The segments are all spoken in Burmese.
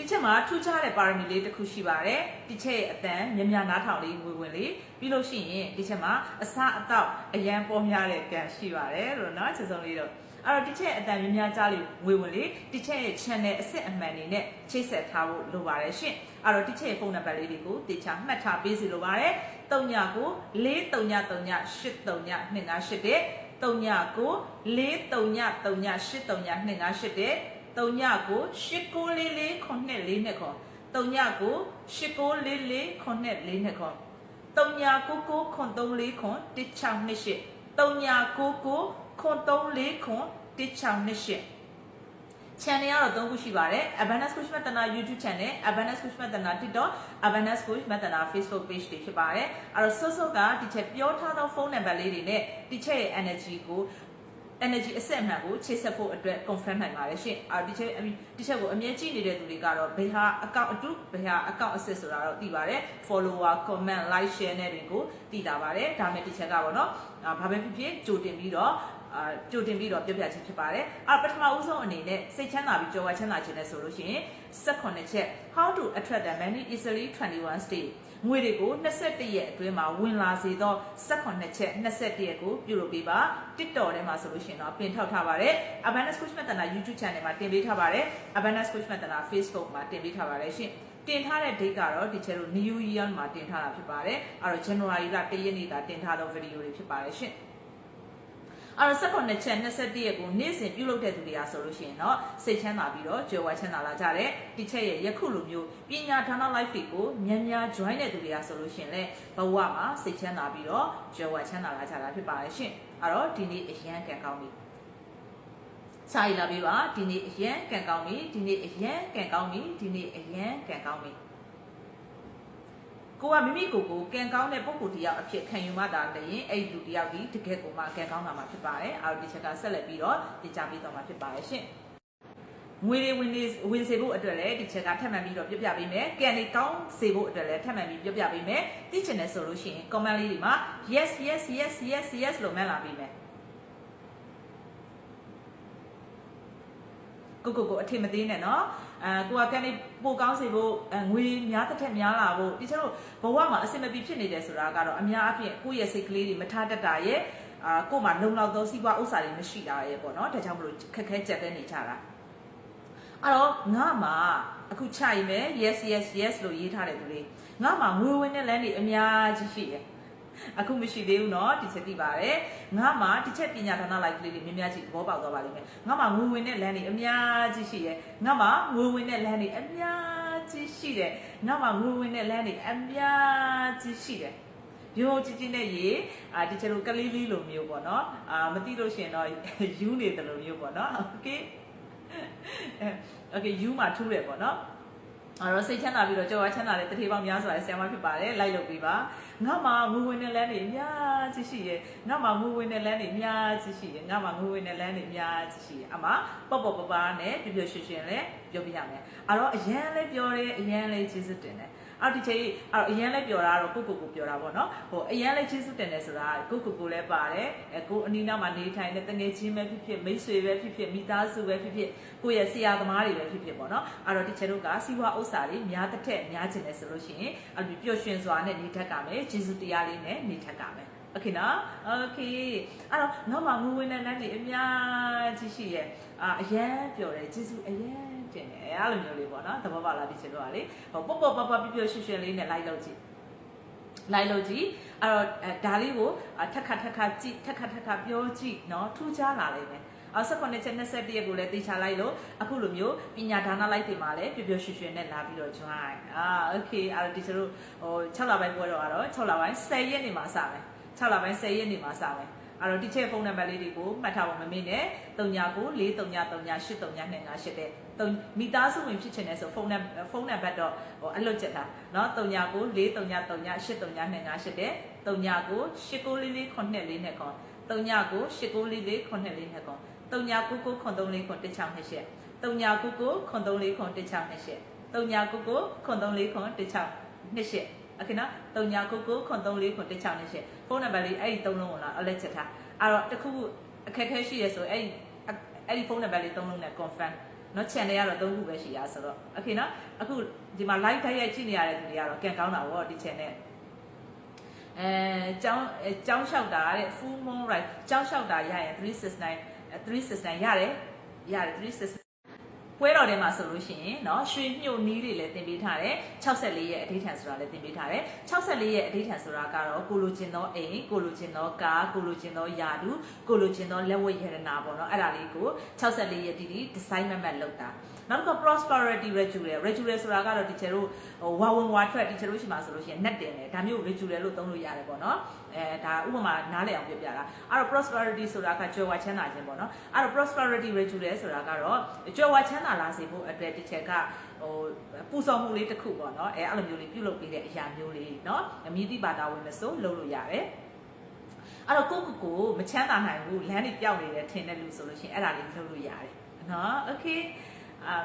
ဒီချက်မှာထူးခြားတဲ့ပါရမီလေးတစ်ခုရှိပါတယ်ဒီချက်ရဲ့အတန်မြ мян နားထောင်လေးငွေဝင်လေးပြီးလို့ရှိရင်ဒီချက်မှာအစအတော့အရန်ပေါ်များတဲ့ကံရှိပါတယ်လို့เนาะချက်စုံလေးတော့အဲ့တော့ဒီချက်အတန်မြ мян ကြားလေးငွေဝင်လေးဒီချက်ရဲ့ channel အစစ်အမှန်နေနဲ့ချိတ်ဆက်ထားဖို့လိုပါတယ်ရှင်အဲ့တော့ဒီချက်ရဲ့ဖုန်းနံပါတ်လေးတွေကိုတေချာမှတ်ထားပေးစီလိုပါတယ်39ကို43383928တဲ့39 43383928တဲ့ 39ကို8944ခုနှစ်လေးနှစ်ခေါ်39ကို8944ခုနှစ်လေးနှစ်ခေါ်3999ခွန်34ခွန်1628 3999ခွန်34ခွန်1628 channel ကတော့၃ခုရှိပါတယ် Abundance Coach Matana YouTube channel Abundance Coach Matana TikTok Abundance Coach Matana Facebook page တွေဖြစ်ပါတယ်အဲ့တော့စောစောကဒီချက်ပြောထားသောဖုန်းနံပါတ်လေးတွေနဲ့ဒီချက်ရဲ့ energy ကို energy အဆက်အမှန်ကိုချိတ်ဆက်ဖို့အတွက် confirm နိုင်ပါတယ်ရှင်။အာဒီချက်ဒီချက်ကိုအမြဲကြည့်နေတဲ့သူတွေကတော့ဘယ်ဟာ account အတုဘယ်ဟာ account access ဆိုတာတော့သိပါတယ်။ follower comment like share နဲ့တွေကိုသိတာပါတယ်။ဒါမဲ့ဒီချက်ကပေါ့နော်။အာဘာပဲဖြစ်ဖြစ်ကြိုတင်ပြီးတော့အာကြိုတင်ပြီးတော့ပြောပြချင်းဖြစ်ပါတယ်။အာပထမဦးဆုံးအနေနဲ့စိတ်ချမ်းသာပြီးကြော်ဝါချမ်းသာခြင်းနဲ့ဆိုလို့ရှိရင်18ချက် how to attract the money easily 21 stage ငွေတွေကို21ရက်အတွင်းမှာဝင်လာစေသော18ချက်21ရက်ကိုပြုလုပ်ပေးပါ TikTok ထဲမှာဆိုလို့ရှိရင်တော့ပြင်ထောက်ထားပါတယ် Abundance Coach မတနာ YouTube Channel မှာတင်ပေးထားပါတယ် Abundance Coach မတနာ Facebook မှာတင်ပေးထားပါတယ်ရှင်တင်ထားတဲ့ date ကတော့ဒီချက်တို့ New Year မှာတင်ထားတာဖြစ်ပါတယ်အဲ့တော့ January လ1ရက်နေ့ကတင်ထားသော video တွေဖြစ်ပါတယ်ရှင် အဲ့တော့18ချက်21ရက်ကိုနေ့စဉ်ပြုလုပ်တဲ့သူတွေကဆိုလို့ရှိရင်တော့စိတ်ချမ်းသာပြီးတော့ကြွယ်ဝချမ်းသာလာကြတယ်ဒီချက်ရဲ့ယခုလိုမျိုးပညာဌာန life တွေကိုမြန်မြန် join တဲ့သူတွေကဆိုလို့ရှိရင်လည်းဘဝမှာစိတ်ချမ်းသာပြီးတော့ကြွယ်ဝချမ်းသာလာကြတာဖြစ်ပါတယ်ရှင်အဲ့တော့ဒီနေ့အရန်ကံကောင်းပြီစာရီလာပေးပါဒီနေ့အရန်ကံကောင်းပြီဒီနေ့အရန်ကံကောင်းပြီဒီနေ့အရန်ကံကောင်းပြီ ကိုကမိမိကိုယ်ကိုကံကောင်းတဲ့ပုံကိုယ်တယောက်အဖြစ်ခံယူမှသာလျှင်အဲ့ဒီလူတယောက်ဒီတကယ်ကိုမှကံကောင်းတာမှဖြစ်ပါတယ်။အာဒီချက်ကဆက်လက်ပြီးတော့တင်ကြပေးတော့မှာဖြစ်ပါတယ်ရှင်။ငွေတွေဝင်နေဝင်စေဖို့အတွက်လည်းဒီချက်ကထပ်မံပြီးတော့ပြပြပေးမယ်။ကံတွေကောင်းစေဖို့အတွက်လည်းထပ်မံပြီးပြပြပေးမယ်။သိချင်တယ်ဆိုလို့ရှိရင် comment လေးတွေမှာ yes yes yes yes yes လို့မှတ်လာပေးမယ်။ ကိုကိုကိုအထင်မသေးနဲ့နော်အဲကိုကကန်နေပိုကောင်းစေဖို့ငွေများတစ်ထက်များလာဖို့ဒီချက်တို့ဘဝမှာအဆင်မပြေဖြစ်နေတယ်ဆိုတာကတော့အများအပြည့်ကိုယ့်ရဲ့စိတ်ကလေးတွေမထားတတ်တာရဲ့အာကို့မှာလုံလောက်သောစီးပွားဥစ္စာတွေမရှိတာရဲ့ပေါ့နော်ဒါကြောင့်မလို့ခက်ခဲကြက်တဲ့နေကြတာအဲ့တော့ငါမှာအခုခြိုက်မယ် yes yes yes လို့ရေးထားတယ်သူလေးငါမှာငွေဝင်တဲ့လမ်းတွေအများကြီးရှိတယ် အခုမရှိသေးဘူးเนาะဒီချက်သိပါတယ်ငါမှဒီချက်ပညာဌာနလိုက်ကလေးတွေများများကြီးသဘောပေါက်သွားပါလိမ့်မယ်ငါမှငွေဝင်တဲ့လမ်းတွေအများကြီးရှိတယ်ငါမှငွေဝင်တဲ့လမ်းတွေအများကြီးရှိတယ်ငါမှငွေဝင်တဲ့လမ်းတွေအများကြီးရှိတယ်ရိုးကြည့်ကြည့်နဲ့ရေအာဒီချက်လိုကလေးလေးလိုမျိုးပေါ့နော်အာမသိလို့ရှင်တော့ယူနေတယ်လို့မျိုးပေါ့နော်โอเคโอเคယူမှာထူးတယ်ပေါ့နော် အဲ့တော့စိတ်ချမ်းသာပြီးတော့ကြော်ဝါချမ်းသာတဲ့တတိပေါင်းများစွာတဲ့ဆရာမဖြစ်ပါတယ်လိုက်လုပ်ပေးပါငါမှငွေဝင်တဲ့လမ်းတွေအများကြီးရှိရဲ့ငါမှငွေဝင်တဲ့လမ်းတွေအများကြီးရှိရဲ့ငါမှငွေဝင်တဲ့လမ်းတွေအများကြီးရှိရဲ့အမပေါ့ပေါ့ပပနဲ့ပြပြရွှင်ရွှင်လည်းပြောပြရမယ်အဲ့တော့အရန်လည်းပြောတယ်အရန်လည်းကျေးဇူးတင်တယ် အော်ဒီချိန်အဲ့တော့အရန်လည်းပြောတာတော့ကိုကိုကိုပြောတာပေါ့နော်ဟိုအရန်လည်းကျေးဇူးတင်တယ်ဆိုတာကိုကိုကိုလည်းပါတယ်အဲကိုအနီးနားမှာနေထိုင်တဲ့တငယ်ချင်းပဲဖြစ်ဖြစ်မိတ်ဆွေပဲဖြစ်ဖြစ်မိသားစုပဲဖြစ်ဖြစ်ကိုရဲ့ဆရာသမားတွေပဲဖြစ်ဖြစ်ပေါ့နော်အဲ့တော့ဒီချိန်တို့ကစီးပွားဥစ္စာတွေများတစ်ထက်များခြင်းတယ်ဆိုလို့ရှိရင်အဲ့ဒီပျော်ရွှင်စွာနဲ့နေထက်ကမယ်ကျေးဇူးတရားလေးနဲ့နေထက်ကမယ်โอเคနော်โอเคအဲ့တော့ငါမှငွေဝင်တဲ့လမ်းတွေအများကြီးရှိရဲ့အာအရန်ပြောတယ်ကျေးဇူးအရန် တင်တယ်အဲ့လိုမျိုးလေးပေါ့နော်သဘောပေါက်လားဒီချင်တော့ကလေဟိုပေါ့ပေါ့ပပပြပြရွှင်ရွှင်လေးနဲ့လိုက်လို့ကြည့်လိုက်လို့ကြည့်အဲ့တော့ဒါလေးကိုထက်ခါထက်ခါကြည့်ထက်ခါထက်ခါပြောကြည့်เนาะထူးခြားလာလိမ့်မယ်အော်18ချက်21ရက်ကိုလည်းတေချာလိုက်လို့အခုလိုမျိုးပညာဒါနလိုက်တွေမှာလည်းပျော်ပျော်ရွှင်ရွှင်နဲ့လာပြီးတော့ join အာโอเคအဲ့တော့ဒီကျတို့ဟို6လပိုင်းပွဲတော့ကတော့6လပိုင်း10ရက်နေမှာစမယ်6လပိုင်း10ရက်နေမှာစမယ်အဲ့တော့ဒီချက်ဖုန်းနံပါတ်လေးတွေကိုမှတ်ထားဖို့မမေ့နဲ့3993383928တဲ့ မိသားစုဝင်ဖြစ်ချင်တယ်ဆိုဖုန်းနံဖုန်းနံပါတ်တော့ဟိုအလွတ်ချက်တာเนาะ3993383928တဲ့39989444ခွန်နဲ့လေးနဲ့ခွန်39989444ခွန်နဲ့လေးနဲ့ခွန်3999ခွန်3လေးခွန်1628 3999ခွန်3လေးခွန်1628 3999ခွန်3လေးခွန်1628โอเคနော်3999ခွန်34ခွန်1628ဖုန်းနံပါတ်လေးအဲ့ဒီသုံးလုံးကိုလာအလက်ချက်ထားအဲ့တော့တခုခုအခက်အခဲရှိရဆိုအဲ့ဒီအဲ့ဒီဖုန်းနံပါတ်လေးသုံးလုံးနဲ့ confirm เนาะ channel ကတော့၃ခုပဲရှိရဆိုတော့ okay เนาะအခုဒီမှာ live ထိုက်ရိုက်ကြည့်နေရတဲ့သူတွေကတော့ကန်ကောင်းတာဗောဒီ channel အဲကျောင်းအဲကျောင်းလျှောက်တာတဲ့ full moon right ကျောင်းလျှောက်တာရရင်369 369ရတယ်ရတယ်369 ပွဲတော်ထဲမှာဆိုလို့ရှိရင်เนาะရွှေညှို့နီးတွေလည်းတင်ပေးထားတယ်64ရဲ့အဋိဌံဆိုတာလည်းတင်ပေးထားတယ်64ရဲ့အဋိဌံဆိုတာကတော့ကိုလိုချင်သောအိမ်ကိုလိုချင်သောကားကိုလိုချင်သောယာဒူကိုလိုချင်သောလက်ဝတ်ရတနာပေါ့เนาะအဲ့ဒါလေးကို64ရဲ့တီတီ design မမတ်လုပ်တာ နောက်တစ်ခါ prosperity ritual ritual ဆိုတာကတော့ဒီချေတို့ဟိုဝါဝင်ဝါထွက်ဒီချေတို့ရှိမှာဆိုလို့ရှိရင် net တယ်လေဒါမျိုး ritual လို့သုံးလို့ရတယ်ပေါ့နော်အဲဒါဥပမာနားလည်အောင်ပြပြတာအဲ့တော့ prosperity ဆိုတာကကြွယ်ဝချမ်းသာခြင်းပေါ့နော်အဲ့တော့ prosperity ritual ဆိုတာကတော့ကြွယ်ဝချမ်းသာလာစေဖို့အတွက်ဒီချေကဟိုပူဆော်မှုလေးတစ်ခုပေါ့နော်အဲအဲ့လိုမျိုးလေးပြုလုပ်ပေးတဲ့အရာမျိုးလေးနော်အမိတိပါတာဝင်မစိုးလုပ်လို့ရတယ်အဲ့တော့ကိုကိုကိုမချမ်းသာနိုင်ဘူးလမ်းတွေပြောင်းနေတယ်ထင်တဲ့လူဆိုလို့ရှိရင်အဲ့ဒါလေးလုပ်လို့ရတယ်နော် okay အာ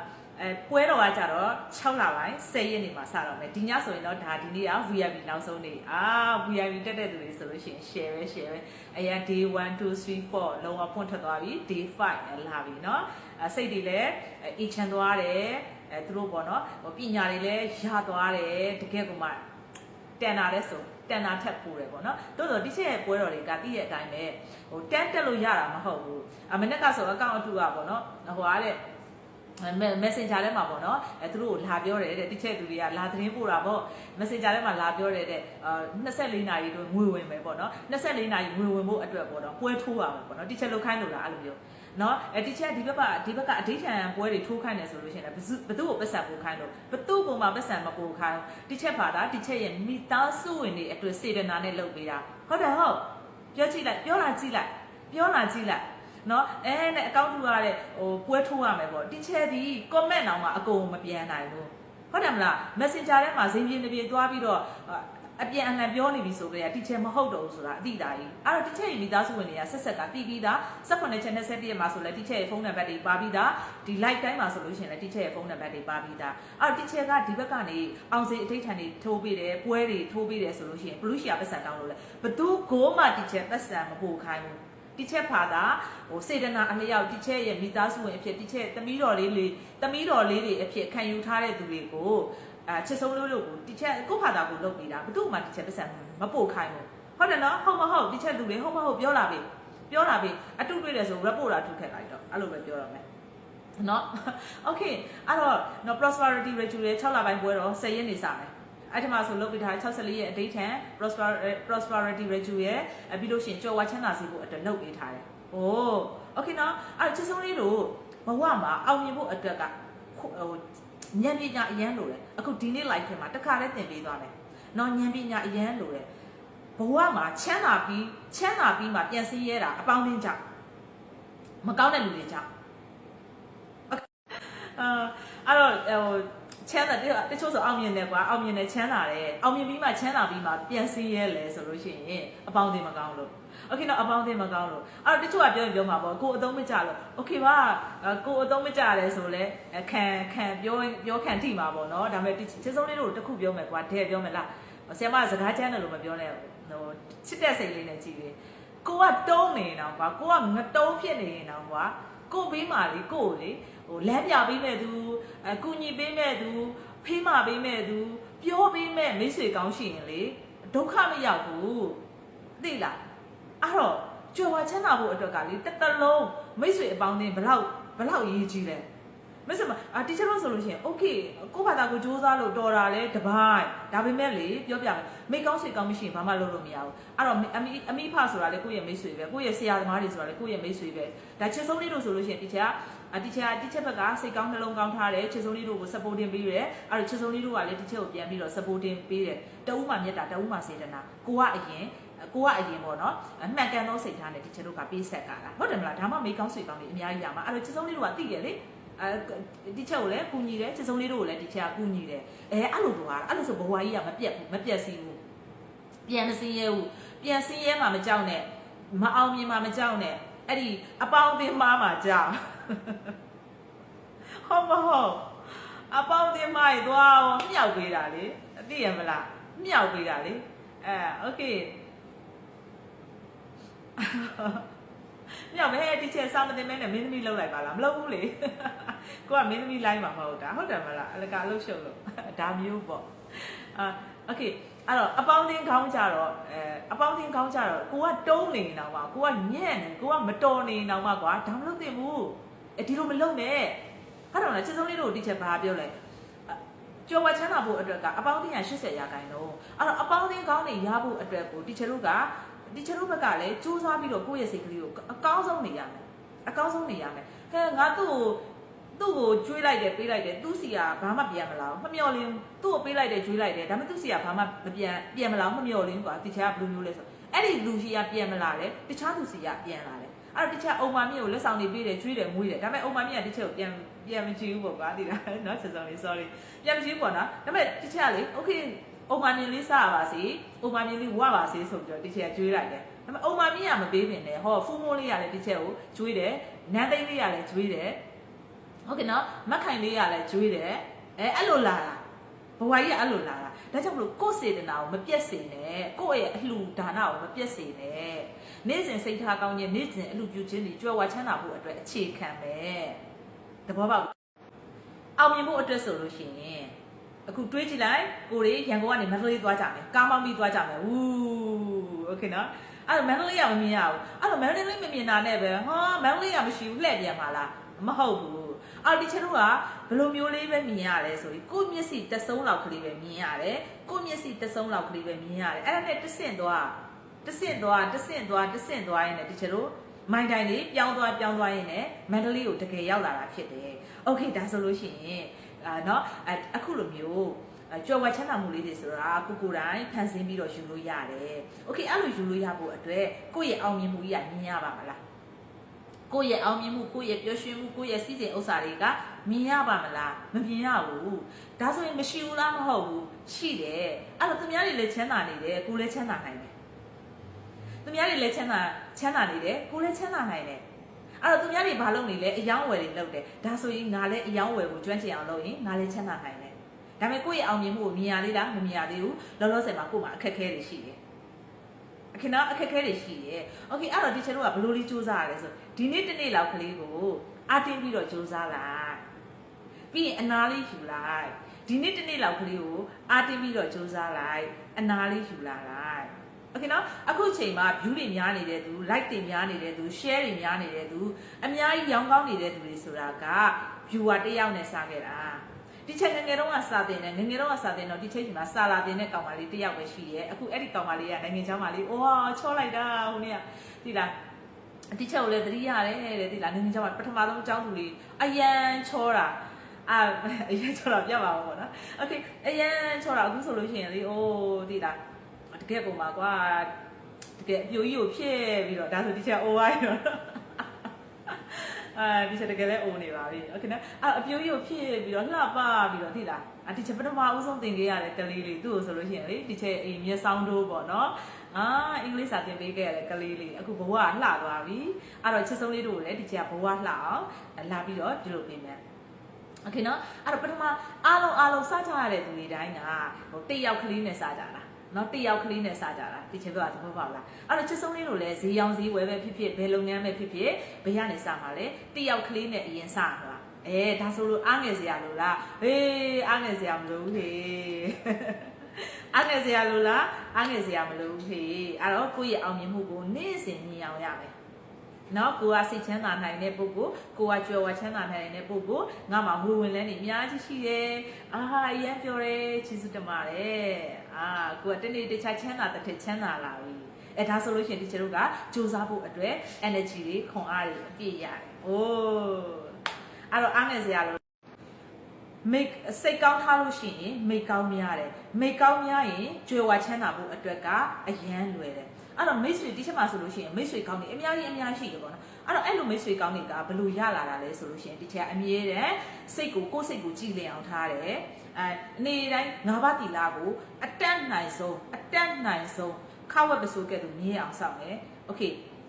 အဲပွဲတော်ကကြတော့6လပိုင်း10ရက်နေမှာစတော့မယ်ဒီညဆိုရင်တော့ဒါဒီနေ့က VIP နောက်ဆုံးနေအာ VIP တက်တဲ့သူတွေဆိုလို့ရှိရင် share ပဲ share ပဲအရင် day 1 2 3 4လုံးဝပွင့်ထွက်သွားပြီ day 5လာပြီเนาะအစိတ်တွေလည်းအေးချမ်းသွားတယ်အဲသူတို့ပေါ့เนาะဟိုပညာတွေလည်းရသွားတယ်တကယ်ကမှတန်တာတဲ့ဆိုတန်တာထက်ပိုတယ်ပေါ့နော်တိုးတော့တိချက်ရဲ့ပွဲတော်တွေကတည့်ရဲ့အတိုင်းပဲဟိုတန်းတက်လို့ရတာမဟုတ်ဘူးအမနက်ကဆိုအကောင့်အတူကပေါ့နော်ဟိုအားတဲ့ messenger ထဲမှာပေါ့နော်အဲသူတို့ကိုလာပြောတယ်တဲ့တိချက်သူတွေကလာသတင်းပို့တာပေါ့ messenger ထဲမှာလာပြောတယ်တဲ့အာ24နာရီတို့ငွေဝင်မယ်ပေါ့နော်24နာရီငွေဝင်ဖို့အတွက်ပေါ့နော်ပွဲထိုးရမယ်ပေါ့နော်တိချက်လုတ်ခိုင်းလို့လားအဲ့လိုမျိုးနော်အဲတိချက်ဒီဘက်ကဒီဘက်ကအဓိဋ္ဌာန်ပွဲတွေထိုးခိုင်းတယ်ဆိုလို့ရှိရင်ဘသူဘသူ့ကိုပတ်စံပို့ခိုင်းလို့ဘသူ့ကိုမှပတ်စံမပို့ခိုင်းတိချက်ပါတာတိချက်ရဲ့မိသားစုဝင်တွေအတွက်စေတနာနဲ့လုပ်ပေးတာဟုတ်တယ်ဟုတ်ပြောကြည့်လိုက်ပြောလာကြည့်လိုက်ပြောလာကြည့်လိုက် နော်အဲနဲ့အကောင့်ထူရတဲ့ဟိုပွဲထိုးရမယ်ပေါ့တီချဲဒီ comment တော့မှအကုန်မပြန်နိုင်ဘူးဟုတ်တယ်မလား messenger ထဲမှာဇင်ပြင်းတစ်ပြေသွားပြီးတော့အပြန်အလှန်ပြောနေပြီဆိုကြရတီချဲမဟုတ်တော့ဘူးဆိုတာအတိအတာကြီးအဲ့တော့တီချဲရဲ့မိသားစုဝင်တွေကဆက်ဆက်ကတီးပြီးသား18ချက်21ရက်မှာဆိုလဲတီချဲရဲ့ဖုန်းနံပါတ်တွေပါပြီးသားဒီ live တိုင်းမှာဆိုလို့ရှိရင်လည်းတီချဲရဲ့ဖုန်းနံပါတ်တွေပါပြီးသားအဲ့တော့တီချဲကဒီဘက်ကနေအောင်စေအထိတ်ထန်တွေထိုးပေးတယ်ပွဲတွေထိုးပေးတယ်ဆိုလို့ရှိရင်ဘလူးရှီယာပတ်စံတောင်းလို့လဲဘသူကိုမှတီချဲပတ်စံမပို့ခိုင်းဘူး တီချက်ဖာသာဟိုစေတနာအလျောက်တီချက်ရဲ့မိသားစုဝင်အဖြစ်တီချက်သမီးတော်လေးလေးသမီးတော်လေးတွေအဖြစ်ခံယူထားတဲ့သူတွေကိုအာချစ်ဆုံးလို့လို့ကိုတီချက်ကိုဖာသာကိုလုပ်နေတာဘသူ့မှတီချက်ပတ်စံမပို့ခိုင်းဘူးဟုတ်တယ်နော်ဟုတ်မဟုတ်တီချက်လူတွေဟုတ်မဟုတ်ပြောလာပြီပြောလာပြီအတူတွေ့တယ်ဆို report လာထုတ်ခဲ့လိုက်တော့အဲ့လိုပဲပြောရမယ်နော် okay အဲ့တော့နော် prosperity rate တွေ6လပိုင်းပွဲတော့10ရက်နေစမယ် အဲ့ဒီမှာဆိုလုပ်ပြထား64ရဲ့အဒိဋ္ဌံ prosperity rate ရဲ့ပြီးလို့ရှိရင်ကြော်ဝါချမ်းသာစေဖို့အတွက်လုပ်ပေးထားတယ်။ဟို okay နော်အဲ့ချစ်ဆုံးလေးတို့ဘဝမှာအောင်မြင်ဖို့အတွက်ကဟိုဉာဏ်ပညာအရန်လိုတယ်။အခုဒီနေ့ live ထဲမှာတခါတည်းသင်ပေးသွားတယ်။နော်ဉာဏ်ပညာအရန်လိုတယ်။ဘဝမှာချမ်းသာပြီးချမ်းသာပြီးမှပြန်စည်းရဲတာအပေါင်းအသင်းကြောင့်မကောင်းတဲ့လူတွေကြောင့်အာအဲ့တော့ဟို ချမ်းသာတချို့ဆိုအောင်မြင်တယ်ကွာအောင်မြင်တယ်ချမ်းသာတယ်အောင်မြင်ပြီးမှချမ်းသာပြီးမှပြန်စီးရဲလဲဆိုလို့ရှိရင်အပေါင်းတင်မကောင်းလို့ okay တော့အပေါင်းတင်မကောင်းလို့အဲ့တော့တချို့ကပြောရင်ပြောမှာပေါ့ကိုအသုံးမကျလို့ okay ပါကိုအသုံးမကျတယ်ဆိုလဲခံခံပြောပြောခံထိမှာပေါ့နော်ဒါပေမဲ့ချစ်ဆုံးလေးတို့တခုပြောမယ်ကွာတဲ့ပြောမယ်လားဆရာမစကားချမ်းတယ်လို့မပြောနဲ့ဟိုချစ်တဲ့စိတ်လေးနဲ့ကြည့်လေကိုကတုံးနေတော့ကွာကိုကငတုံးဖြစ်နေနေတော့ကွာကိုဘေးမှာလေကိုလေ ဟိုလမ်းပြပေးမဲ့သူအကူညီပေးမဲ့သူဖိမပေးမဲ့သူပြောပေးမဲ့မိတ်ဆွေကောင်းရှိရင်လေဒုက္ခမရောက်ဘူးသိလားအဲ့တော့ကြွယ်ဝချမ်းသာဖို့အတွက်ကလေတစ်တလုံးမိတ်ဆွေအပေါင်းအသင်းဘလောက်ဘလောက်အရေးကြီးလဲမစမအတီချာတော့ဆိုလို့ရှိရင် okay ကိုဘာသာကိုစူးစမ်းလို့တော်တာလဲတပိုင်းဒါပေမဲ့လေပြောပြမယ်မိကောင်းဆွေကောင်းမရှိရင်ဘာမှလုပ်လို့မရဘူးအဲ့တော့အမိအမိဖဆိုတာလေကိုယ့်ရဲ့မိတ်ဆွေပဲကိုယ့်ရဲ့ဆရာသမားတွေဆိုတာလေကိုယ့်ရဲ့မိတ်ဆွေပဲဒါချက်ဆုံးလေးတို့ဆိုလို့ရှိရင်တီချာက အတီချာတီချက်ဘက်ကစိတ်ကောင်းနှလုံးကောင်းထားတယ်ချစ်ဆုံးလေးတို့ကို supporting ပေးတယ်အဲ့တော့ချစ်ဆုံးလေးတို့ကလည်းတီချက်ကိုပြန်ပြီးတော့ supporting ပေးတယ်တအူးမှမြတ်တာတအူးမှစေတနာကိုကအရင်ကိုကအရင်ပေါ့နော်အမှန်ကန်သောစိတ်ထားနဲ့တီချက်တို့ကပေးဆက်ကတာဟုတ်တယ်မလားဒါမှမိကောင်းဆွေကောင်းတွေအများကြီးရမှာအဲ့တော့ချစ်ဆုံးလေးတို့ကသိတယ်လေအဲဒီချက်ကိုလည်းကူညီတယ်ချစ်ဆုံးလေးတို့ကိုလည်းဒီချက်ကကူညီတယ်အဲအဲ့လိုတော့အဲ့လိုဆိုဘဝကြီးကမပြတ်ဘူးမပြတ်စီဘူးပြန်မစင်းရဲဘူးပြန်စင်းရဲမှမကြောက်နဲ့မအောင်မြင်မှမကြောက်နဲ့အဲ့ဒီအပေါင်းအသင်းမှားမှကြောက် ဟုတ်မဟုတ်အပေါင်းတင်မိုက်သွားအောင်မြောက်ပေးတာလေအသိရမလားမြောက်ပေးတာလေအဲ okay မြောက်ပဲတီချာစာမတင်မဲနဲ့မင်းသမီးလှုပ်လိုက်ပါလားမလှုပ်ဘူးလေကိုကမင်းသမီးလိုက်မှာမဟုတ်တာဟုတ်တယ်မလားအလကာလှုပ်ရှုပ်လို့ဒါမျိုးပေါ့အာ okay အဲ့တော့အပေါင်းသင်းခေါင်းကြတော့အဲအပေါင်းသင်းခေါင်းကြတော့ကိုကတုံးနေနေတော့ပါကိုကညံ့နေကိုကမတော်နေနေတော့ပါကွာဒါမလို့သိဘူး အဲဒီလိုမလုပ်နဲ့ဟုတ်တယ်မလားချစ်ဆုံးလေးတို့တီချာဘာပြောလဲကျော်ဝချမ်းသာဖို့အတွက်ကအပေါင်းအသင်းရ80ရာခိုင်နှုန်းအဲ့တော့အပေါင်းအသင်းခေါင်းနေရဖို့အတွက်ကိုတီချာတို့ကဒီချတို့ဘက်ကလည်းစူးစမ်းပြီးတော့ကိုယ့်ရဲ့စိတ်ကလေးကိုအကောင်းဆုံးနေရမယ်အကောင်းဆုံးနေရမယ်ခဲငါသူ့ကိုသူ့ကိုကျွေးလိုက်တယ်ပေးလိုက်တယ်သူ့စီကဘာမှပြန်မလာဘူးမမျော်လင်းသူ့ကိုပေးလိုက်တယ်ကျွေးလိုက်တယ်ဒါပေမဲ့သူ့စီကဘာမှမပြန်ပြန်မလာဘူးမမျော်လင်းကွာတခြားဘယ်လိုမျိုးလဲဆိုအဲ့ဒီလူစီကပြန်မလာတယ်တခြားသူစီကပြန်လာတယ် အဲ့တော့တခြားအုံမမြင့်ကိုလက်ဆောင်တွေပေးတယ်ကျွေးတယ်မွေးတယ်ဒါပေမဲ့အုံမမြင့်ကတခြားကိုပြန်ပြန်မကြည့်ဘူးပေါ့ကွာဒီလားနော်ဆက်စုံလေး sorry ပြန်မကြည့်ဘူးပေါ့နော်ဒါပေမဲ့တခြားလေ okay အုံမမြင့်လေးစားပါစေအုံမမြင့်လေးဝပါစေဆိုပြီးတော့တခြားကျွေးလိုက်တယ်ဒါပေမဲ့အုံမမြင့်ကမပေးပင်နဲ့ဟောဖူးမိုးလေးကလည်းတခြားကိုကျွေးတယ်နန်းသိန်းလေးကလည်းကျွေးတယ်ဟုတ်ကဲ့နော်မက်ခိုင်လေးကလည်းကျွေးတယ်အဲအဲ့လိုလာတာဘဝကြီးကအဲ့လိုလာတာ ဒါကြောင့်မလို့ကိုယ်စေတနာကိုမပြတ်စေနဲ့ကိုယ့်ရဲ့အလှူဒါနကိုမပြတ်စေနဲ့နေ့စဉ်စိတ်ထားကောင်းခြင်းနေ့စဉ်အလှူပြုခြင်းတွေကြွယ်ဝချမ်းသာဖို့အတွက်အခြေခံပဲသဘောပေါက်အောင်မြင်ဖို့အတွက်ဆိုလို့ရှိရင်အခုတွေးကြည့်လိုက်ကိုရီရန်ကုန်ကနေမန္တလေးသွားကြမယ်ကားမောင်းပြီးသွားကြမယ်ဝူးโอเคနော်အဲ့တော့မန္တလေးကမမြင်ရဘူးအဲ့တော့မန္တလေးမမြင်တာနဲ့ပဲဟာမန္တလေးကမရှိဘူးလှည့်ပြန်ပါလားမဟုတ်ဘူး အော်ဒီချက်တော့ကဘယ်လိုမျိုးလေးပဲမြင်ရလဲဆိုပြီးကိုယ့်မျက်စိတစ်စုံလောက်ကလေးပဲမြင်ရတယ်ကိုယ့်မျက်စိတစ်စုံလောက်ကလေးပဲမြင်ရတယ်အဲ့ဒါနဲ့တဆင့်သွားတဆင့်သွားတဆင့်သွားတဆင့်သွားရင်းနဲ့ဒီချက်တော့မိုင်းတိုင်းလေးပြောင်းသွားပြောင်းသွားရင်းနဲ့မန္တလေးကိုတကယ်ရောက်လာတာဖြစ်တယ်โอเคဒါဆိုလို့ရှိရင်အာเนาะအခုလိုမျိုးကြော်ဝါချမ်းသာမှုလေးတွေဆိုတာကိုကိုတိုင်းဖန်ဆင်းပြီးတော့ယူလို့ရတယ်โอเคအဲ့လိုယူလို့ရဖို့အတွက်ကိုယ့်ရဲ့အောင်မြင်မှုကြီးကမြင်ရပါမလား ကိုယ့်ရဲ့အောင်မြင်မှုကိုယ့်ရဲ့ပျော်ရွှင်မှုကိုယ့်ရဲ့စီစဉ်ဥစ္စာတွေကမြင်ရပါမလားမမြင်ရဘူးဒါဆိုရင်မရှိဘူးလားမဟုတ်ဘူးရှိတယ်အဲ့တော့သူများတွေလည်းချမ်းသာနေတယ်ကိုယ်လည်းချမ်းသာနိုင်တယ်သူများတွေလည်းချမ်းသာချမ်းသာနေတယ်ကိုယ်လည်းချမ်းသာနိုင်တယ်အဲ့တော့သူများတွေဘာလုပ်နေလဲအယောင်းဝယ်တွေလုပ်တယ်ဒါဆိုရင်ငါလည်းအယောင်းဝယ်ကိုကျွမ်းကျင်အောင်လုပ်ရင်ငါလည်းချမ်းသာနိုင်တယ်ဒါပေမဲ့ကိုယ့်ရဲ့အောင်မြင်မှုကိုမြင်ရသေးလားမမြင်ရသေးဘူးလောလောဆယ်မှာကိုယ်မှာအခက်အခဲတွေရှိတယ် အခက်နော်အခက်အခဲတွေရှိတယ်โอเคအဲ့တော့ဒီချက်တို့ကဘယ်လိုလေးစူးစမ်းရလဲဆိုဒီနေ့တစ်နေ့လောက်ကလေးကိုအတင်းပြီးတော့စူးစမ်းလိုက်ပြီးရင်အနာလေးယူလိုက်ဒီနေ့တစ်နေ့လောက်ကလေးကိုအတင်းပြီးတော့စူးစမ်းလိုက်အနာလေးယူလာလိုက်โอเคနော်အခုချိန်မှာ view တွေများနေတဲ့သူ like တွေများနေတဲ့သူ share တွေများနေတဲ့သူအများကြီးရောင်းကောင်းနေတဲ့သူတွေဆိုတာက viewer တစ်ယောက်နဲ့စားခဲ့တာ ဒီချက်ငငယ်တော့ကစာတင်တယ်ငငယ်တော့ကစာတင်တော့ဒီချက်ချိန်မှာစာလာတင်တဲ့ကောင်မလေးတစ်ယောက်ပဲရှိရဲအခုအဲ့ဒီကောင်မလေးကနိုင်ငံခြားမှာလေးအိုးချောလိုက်တာဟိုနေ့ကဒီလားဒီချက်ကိုလည်းသတိရတယ်တဲ့ဒီလားနိုင်ငံခြားမှာပထမဆုံးအကြောင်းသူလေးအရန်ချောတာအာအရန်ချောတာပြပါဦးပေါ့နော်โอเคအရန်ချောတာအခုဆိုလို့ရှိရင်လေအိုးဒီလားတကယ်ပုံမှာကွာတကယ်အပြိုကြီးကိုဖြစ်ပြီးတော့ဒါဆိုဒီချက်အိုးဝိုင်းတော့ အာဒီချက်တကယ်လည်းအိုနေပါပြီโอเคနော်အာအပြိုကြီးကိုဖြစ်ပြီးတော့လှပပြီးတော့သိလားအဒီချက်ပထမဦးဆုံးသင်ခဲ့ရတဲ့ကလေးလေးသူ့ကိုဆိုလို့ရှိရင်လေဒီချက်အိမ်မျက်စောင်းတို့ပေါ့နော်အာအင်္ဂလိပ်စာသင်ပေးခဲ့ရတဲ့ကလေးလေးအခုဘဝကလှသွားပြီအဲ့တော့ချစ်ဆုံးလေးတို့ကိုလည်းဒီချက်ကဘဝလှအောင်လာပြီးတော့ပြုလုပ်ပေးမယ်โอเคနော်အဲ့တော့ပထမအားလုံးအားလုံးစကြရတဲ့သူတွေတိုင်းကဟိုတိတ်ယောက်ကလေးနဲ့စကြတာ နော်တယောက်ကလေးနဲ့စကြတာဒီချက်ပြောတာသဘောပေါက်လားအဲ့တော့ချစ်ဆုံးလေးတို့လည်းဈေးရောင်ဈေးဝယ်ပဲဖြစ်ဖြစ်ဘယ်လုပ်ငန်းပဲဖြစ်ဖြစ်ဘယ်ရနေစမှာလဲတယောက်ကလေးနဲ့အရင်စမှာအဲဒါဆိုလို့အားငယ်စရာလို့လားဟေးအားငယ်စရာမလိုဘူးဟေးအားငယ်စရာလို့လားအားငယ်စရာမလိုဘူးဟေးအဲ့တော့ကိုယ့်ရဲ့အောင်မြင်မှုကိုနေ့စဉ်မြင်အောင်ရမယ်နော်ကိုကစိတ်ချမ်းသာနိုင်တဲ့ပုဂ္ဂိုလ်ကိုကကြွယ်ဝချမ်းသာနိုင်တဲ့ပုဂ္ဂိုလ်ငါမှငွေဝင်လဲနေအများကြီးရှိတယ်အာဟာအရင်ပြောတယ်ချစ်စုတမတယ် အာကိုကတနေ့တခြားချမ်းသာတစ်ထက်ချမ်းသာလာပြီအဲဒါဆိုလို့ရှိရင်ဒီချေတို့ကစူးစမ်းဖို့အတွက် energy တွေခွန်အားတွေအပြည့်ရတယ်။အိုးအဲ့တော့အားငယ်စရာလို့ make စိတ်ကောင်းထားလို့ရှိရင်မိတ်ကောင်းများတယ်မိတ်ကောင်းများရင်ကြွယ်ဝချမ်းသာဖို့အတွက်ကအရန်လွယ်တယ်အဲ့တော့မိတ်ဆွေတိချက်မှာဆိုလို့ရှိရင်မိတ်ဆွေကောင်းနေအများကြီးအများကြီးရှိတယ်ပေါ့နော်အဲ့တော့အဲ့လိုမိတ်ဆွေကောင်းတွေကဘယ်လိုရလာတာလဲဆိုလို့ရှိရင်ဒီချက်အမြဲတမ်းစိတ်ကိုကိုယ်စိတ်ကိုကြည်လင်အောင်ထားတယ် အဲအနေတိုင်းငါးပါးတီလာကိုအတတ်နိုင်ဆုံးအတတ်နိုင်ဆုံးခါဝက်ပစိုးကဲ့သို့မြင်အောင်စောင့်တယ်โอเค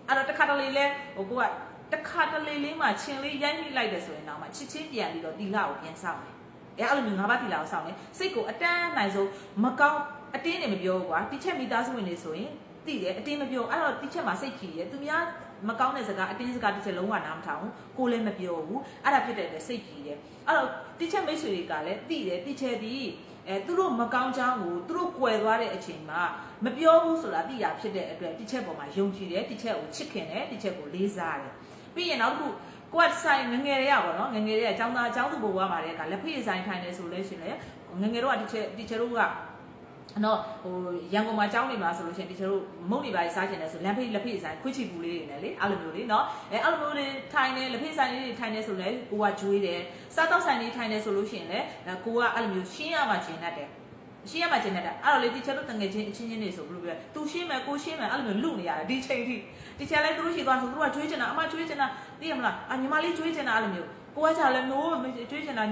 အဲ့တော့တစ်ခါတလေလဲဟိုကိုကတစ်ခါတလေလေးမှချင်းလေးရိုက်မိလိုက်တယ်ဆိုရင်တော့မှချစ်ချင်းပြန်ပြီးတော့တီလာကိုပြန်စောင့်တယ်အဲအဲ့လိုမျိုးငါးပါးတီလာကိုစောင့်တယ်စိတ်ကိုအတန်းနိုင်ဆုံးမကောင်းအတင်းနဲ့မပြောဘူးကွာတိချက်မိသားစုဝင်တွေဆိုရင်သိတယ်အတင်းမပြောအဲ့တော့တိချက်မှာစိတ်ကြည်တယ်သူများ မကောင်းတဲ့စကားအတင်းစကားတစ်ချက်လုံးဝနားမထောင်ဘူးကိုလည်းမပြောဘူးအဲ့ဒါဖြစ်တဲ့အတွက်စိတ်ကြီးတယ်အဲ့တော့တိချက်မိတ်ဆွေတွေကလည်းသိတယ်တိချက်ဒီအဲသူတို့မကောင်းချောင်းကိုသူတို့ကွယ်သွားတဲ့အချိန်မှာမပြောဘူးဆိုတာသိရဖြစ်တဲ့အတွက်တိချက်ပေါ်မှာယုံကြည်တယ်တိချက်ကိုချစ်ခင်တယ်တိချက်ကိုလေးစားတယ်ပြီးရင်နောက်တစ်ခုကိုယ်ဆိုင်ငငယ်တွေကပေါ့နော်ငငယ်တွေကចောင်းသားចောင်းသူဘဝမှာတဲ့ကလက်ဖေးဆိုင်ထိုင်နေဆိုလဲရှင်လေငငယ်တော့တိချက်တိချက်တို့က နော်ဟိုရန်ကုန်မှာကြောင်းနေမှာဆိုလို့ရှိရင်ဒီကျတို့မုတ်နေပါစားကျင်တယ်ဆိုလမ်းဖေးလက်ဖေးဆိုင်ခွေးချီပူလေးတွေနဲ့လေအဲ့လိုမျိုးလေးနော်အဲအဲ့လိုမျိုးလေးထိုင်နေလက်ဖေးဆိုင်လေးတွေထိုင်နေဆိုလဲကိုကကျွေးတယ်စားတော့ဆိုင်လေးထိုင်နေဆိုလို့ရှိရင်လေကိုကအဲ့လိုမျိုးရှင်းရမှကျင်တတ်တယ်ရှင်းရမှကျင်တတ်တယ်အဲ့တော့လေဒီကျတို့တငယ်ချင်းအချင်းချင်းတွေဆိုဘယ်လိုပြောသူရှင်းမယ်ကိုရှင်းမယ်အဲ့လိုမျိုးလူနေရတယ်ဒီချိန်ထိဒီချိန်လဲသူတို့ရှိသွားဆိုသူတို့ကကျွေးချင်တာအမကျွေးချင်တာသိရမလားအညီမလေးကျွေးချင်တာအဲ့လိုမျိုးကိုကကြလဲနိုးကျွေးချင်တာ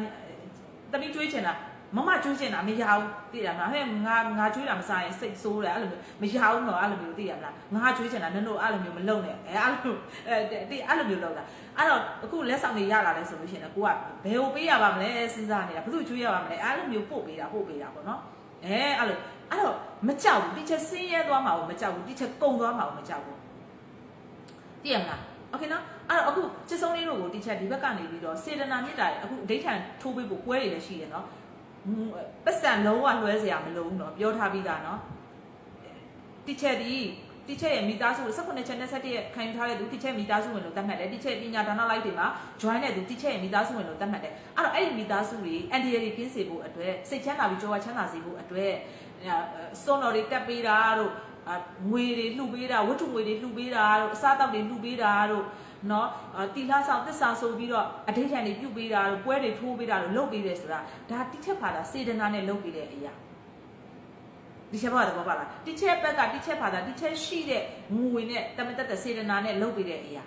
တမီးကျွေးချင်တာ မမကျွေးချင်တာမရဘူးသိတယ်မလားဟဲ့ငါငါကျွေးတာမစားရင်စိတ်ဆိုးတယ်အဲ့လိုမျိုးမရဘူးတော့အဲ့လိုမျိုးသိရမလားငါကျွေးချင်တာနင်တို့အဲ့လိုမျိုးမလုပ်နဲ့အဲအဲ့လိုအဲတိအဲ့လိုမျိုးလုပ်တာအဲ့တော့အခုလက်ဆောင်တွေရလာလဲဆိုလို့ရှိရင်ကိုကဘယ်ကိုပေးရပါမလဲစဉ်းစားနေတာဘယ်သူကျွေးရပါမလဲအဲ့လိုမျိုးပို့ပေးတာပို့ပေးတာပေါ့နော်အဲအဲ့လိုအဲ့တော့မကြောက်ဘူးတိချက်ဆင်းရဲသွားမှာကိုမကြောက်ဘူးတိချက်ကုံသွားမှာကိုမကြောက်ဘူးသိရမလားโอเคနော်အဲ့တော့အခုချစ်ဆုံးလေးတို့ကိုတိချက်ဒီဘက်ကနေပြီးတော့စေတနာမြစ်တာအခုအဋိဌာန်ထိုးပေးဖို့ပွဲတွေလည်းရှိတယ်နော် ပတ်စံလုံးဝလွှဲเสียမလို့ဘူးเนาะပြောထားပြီးသားเนาะတီချက်ဒီတီချက်ရဲ့မိသားစု18ချက်နဲ့17ရက်ခိုင်ထားတဲ့သူတီချက်မိသားစုဝင်လို့တတ်မှတ်တယ်တီချက်ပညာဒါနလိုက်တွေမှာ join တဲ့သူတီချက်ရဲ့မိသားစုဝင်လို့တတ်မှတ်တယ်အဲ့တော့အဲ့ဒီမိသားစုတွေ NDA တွေကင်းစေဖို့အတွက်စိတ်ချမ်းသာပြီးကြောဝချမ်းသာစေဖို့အတွက်စွန်တော်တွေတက်ပေးတာတို့ငွေတွေလှူပေးတာဝတ္ထုငွေတွေလှူပေးတာတို့အစားအသောက်တွေလှူပေးတာတို့ နော်တီလာဆောင်သစ္စာဆိုပြီးတော့အဋိဌာန်တွေပြုတ်ပေးတာတို့ပွဲတွေထိုးပေးတာတို့လုပ်ပေးတယ်ဆိုတာဒါတိချက်ပါတာစေတနာနဲ့လုပ်ပေးတဲ့အရာဒီချက်ပါတော့ပါလားတိချက်ဘက်ကတိချက်ပါတာတိချက်ရှိတဲ့ငွေနဲ့တမတက်တဲ့စေတနာနဲ့လုပ်ပေးတဲ့အရာ